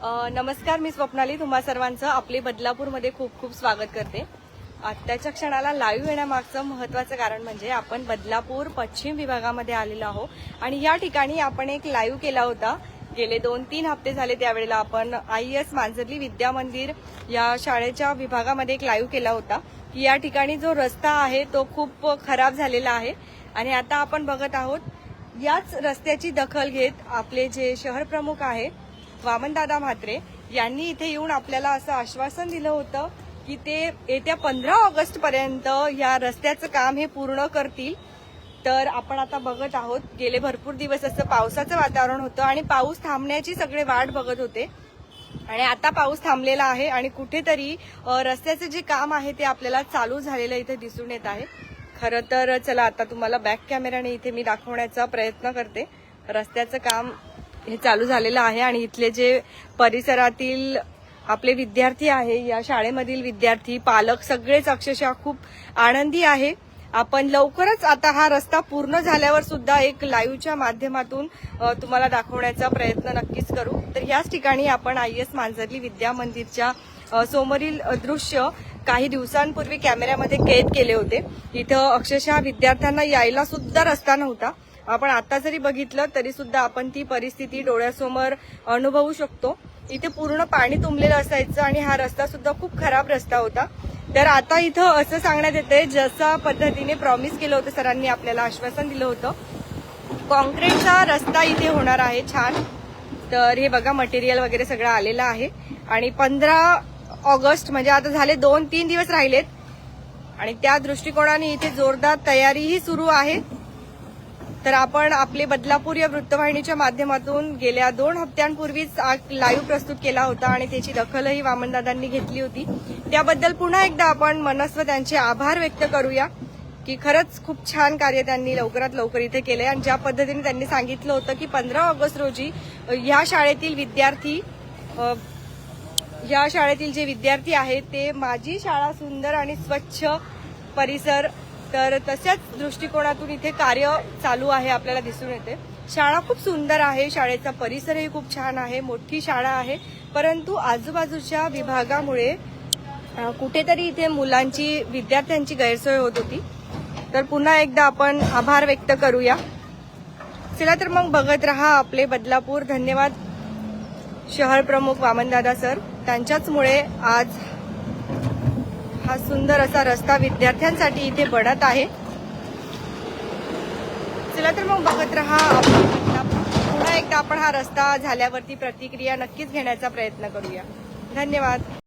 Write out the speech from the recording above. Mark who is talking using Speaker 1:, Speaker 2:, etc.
Speaker 1: नमस्कार मी स्वप्नाली. तुम्हा सर्वांचं आपले बदलापूरमध्ये खूप खूप स्वागत करते. आत्ताच्या क्षणाला लाईव्ह येण्यामागचं महत्वाचं कारण म्हणजे आपण बदलापूर पश्चिम विभागामध्ये आलेलो आहोत आणि या ठिकाणी आपण एक लाईव्ह केला होता. गेले दोन तीन हप्ते झाले त्यावेळेला आपण आय एस मांजरली विद्या मंदिर या शाळेच्या विभागामध्ये एक लाईव्ह केला होता की या ठिकाणी जो रस्ता आहे तो खूप खराब झालेला आहे आणि आता आपण बघत आहोत याच रस्त्याची दखल घेत आपले जे शहर प्रमुख आहे वामनदादा म्हात्रे यांनी इथे येऊन आपल्याला असं आश्वासन दिलं होतं की ते येत्या पंधरा ऑगस्ट पर्यंत या रस्त्याचं काम हे पूर्ण करतील. तर आपण आता बघत आहोत गेले भरपूर दिवस असं पावसाचं वातावरण होतं आणि पाऊस थांबण्याची सगळे वाट बघत होते. आणि आता पाऊस थांबलेला आहे आणि कुठेतरी रस्त्याचं जे काम आहे ते आपल्याला चालू झालेलं इथे दिसून येत आहे. खरं तर चला आता तुम्हाला बॅक कॅमेराने इथे मी दाखवण्याचा प्रयत्न करते. रस्त्याचं काम हे चालू झालेलं आहे आणि इथले जे परिसरातील आपले विद्यार्थी आहे या शाळेमधील विद्यार्थी पालक सगळेच अक्षरशः खूप आनंदी आहे. आपण लवकरच आता हा रस्ता पूर्ण झाल्यावर सुद्धा एक लाईव्हच्या माध्यमातून तुम्हाला दाखवण्याचा प्रयत्न नक्कीच करू. तर याच ठिकाणी आपण आय एस मांजरली विद्या मंदिरच्या समोरील दृश्य काही दिवसांपूर्वी कॅमेऱ्यामध्ये कैद केले होते. इथं अक्षरशः विद्यार्थ्यांना यायला सुद्धा रस्ता नव्हता. आपण आता जरी बघितलं तरी सुद्धा आपण ती परिस्थिती डोळ्यासमोर अनुभवू शकतो. इथे पूर्ण पाणी तुंबलेलं असायचं आणि हा रस्ता सुद्धा खूप खराब रस्ता होता. तर आता इथं असं सांगण्यात येतंय जसा पद्धतीने प्रॉमिस केलं होतं सरांनी आपल्याला आश्वासन दिलं होतं. कॉन्क्रीटचा रस्ता इथे होणार आहे छान. तर हे बघा मटेरियल वगैरे सगळं आलेलं आहे. आणि पंधरा ऑगस्ट म्हणजे आता झाले दोन तीन दिवस राहिलेत. आणि त्या दृष्टिकोनाने इथे जोरदार तयारीही सुरू आहे. तर आपण आपले बदलापूर या वृत्तवाहिनीच्या माध्यमातून गेल्या दोन हप्त्यांपूर्वीच लाईव्ह प्रस्तुत केला होता आणि त्याची दखलही वामनदादांनी घेतली होती. त्याबद्दल पुन्हा एकदा आपण मनस्व त्यांचे आभार व्यक्त करूया की खरंच खूप छान कार्य त्यांनी लवकरात लवकर इथे केलंय. आणि ज्या पद्धतीने त्यांनी सांगितलं होतं की पंधरा ऑगस्ट रोजी या शाळेतील विद्यार्थी या शाळेतील जे विद्यार्थी आहेत ते माझी शाळा सुंदर आणि स्वच्छ परिसर तर तशाच दृष्टिकोनातून इथे कार्य चालू आहे आपल्याला दिसून येते. शाळा खूप सुंदर आहे शाळेचा परिसरही खूप छान आहे मोठी शाळा आहे परंतु आजूबाजूच्या विभागामुळे कुठेतरी इथे मुलांची विद्यार्थ्यांची गैरसोय होत होती. तर पुन्हा एकदा आपण आभार व्यक्त करूया. चला तर मग बघत राहा आपले बदलापूर. धन्यवाद. शहर प्रमुख वामनदादा सर. त्यांच्याचमुळे आज हा सुंदर असा रस्ता विद्यार्थ्यांसाठी इथे बनत आहे. चला तर मग बघत राहा पुन्हा एकदा आपण हा रस्ता झाल्यावरती प्रतिक्रिया नक्कीच घेण्याचा प्रयत्न करूया. धन्यवाद.